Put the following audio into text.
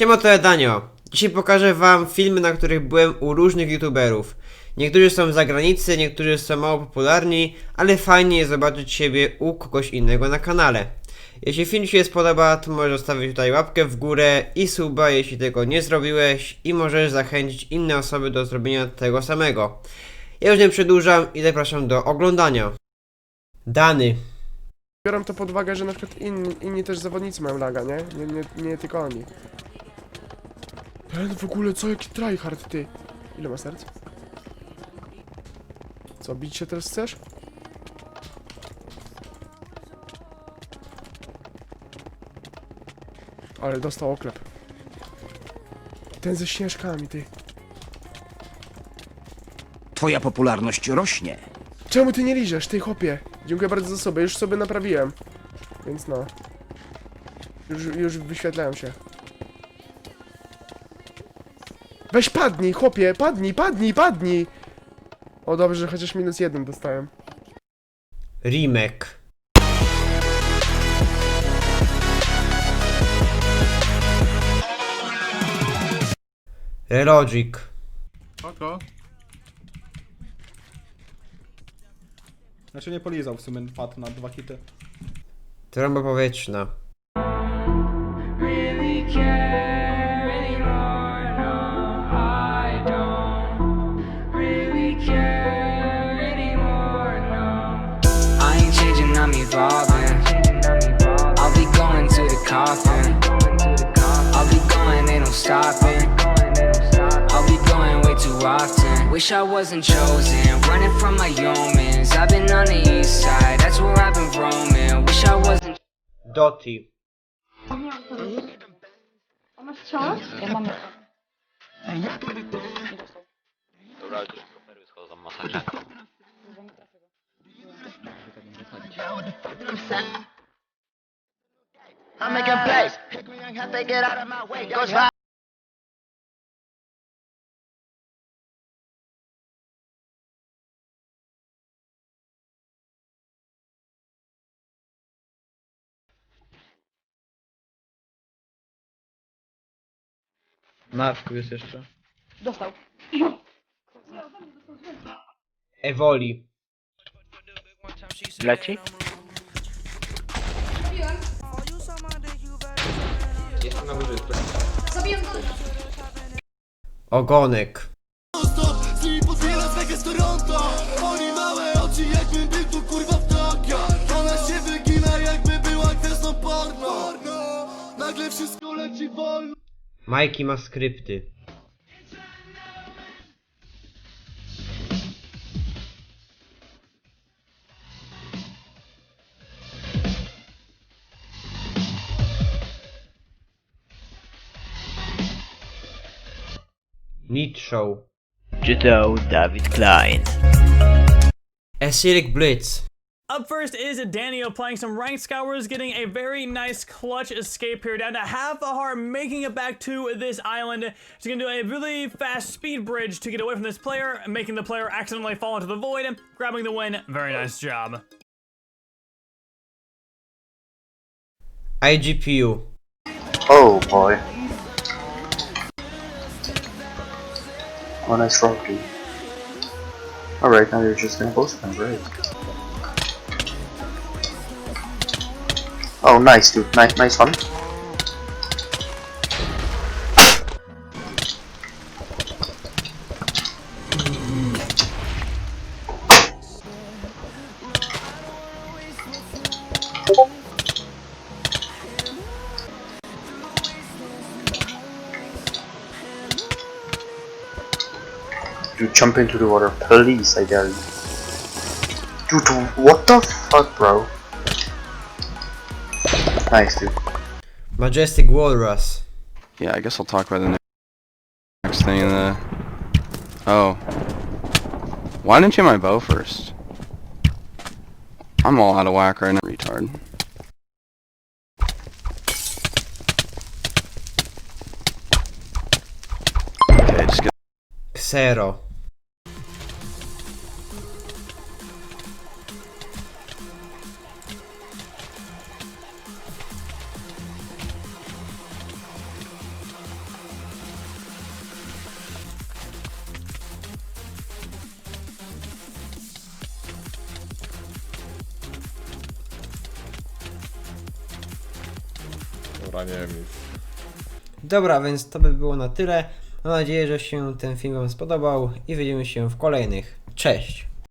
Siema, to Danio. Dzisiaj pokażę wam filmy, na których byłem u różnych youtuberów. Niektórzy są z zagranicy, niektórzy są mało popularni, ale fajnie jest zobaczyć siebie u kogoś innego na kanale. Jeśli film Ci się spodoba, to możesz zostawić tutaj łapkę w górę i suba, jeśli tego nie zrobiłeś i możesz zachęcić inne osoby do zrobienia tego samego. Ja już nie przedłużam i zapraszam do oglądania. Dany. Biorą to pod uwagę, że na przykład inni, inni też zawodnicy mają laga, nie? Nie, nie, nie tylko oni. Ale w ogóle co, jaki tryhard ty? Ile ma serc? Co, bić się teraz chcesz? Ale dostał oklep. Ten ze śnieżkami, ty. Twoja popularność rośnie. Czemu ty nie liżesz, ty chłopie? Dziękuję bardzo za sobie, już sobie naprawiłem. Więc no. Już, już wyświetlają się. Weź padnij, chłopie, padnij, padnij, padnij! O dobrze, że chociaż minus jeden dostałem. Rimek. Relogic. Oko. Znaczy nie polizał w sumie, padł na dwa hity. Trąba powietrzna. Wish I wasn't chosen, running from my humans. I've been on the east side, that's where I've been roaming. Wish I wasn't. Doti. A masz wciąż? Ja mam. Dobra, ale schodzą masakra. I'm making plays. Hickory young have get out of my way. Goes right. Nawku jest jeszcze. Dostał. Evoli. Leci? Jestem na górze. Ogonek. Oni małe oczy jakbym był tu kurwa w Tokio Ona się wygina jakby była gwiazdą porno Nagle wszystko leci wolno Majki ma skrypty. Need Show. Czytał Dawid Klein. Acidic Blitz. Up first is Daniel playing some ranked scours, getting a very nice clutch escape here, down to half a heart, making it back to this island. He's gonna do a really fast speed bridge to get away from this player, making the player accidentally fall into the void, grabbing the win. Very nice job. IGPU. Oh boy. Oh, nice rocky. Alright, now you're just gonna post them, great. Oh, nice, dude. Nice, nice one. Dude, jump into the water, please, I dare you. Dude, what the fuck, bro? Nice, dude. Majestic Walrus. Yeah, I guess I'll talk about the next thing in the... Oh. Why didn't you my bow first? I'm all out of whack right now, retard. Okay, just get... Xero. Dobra, nie wiem nic. Dobra, więc to by było na tyle. Mam nadzieję, że się ten film Wam spodobał i widzimy się w kolejnych. Cześć!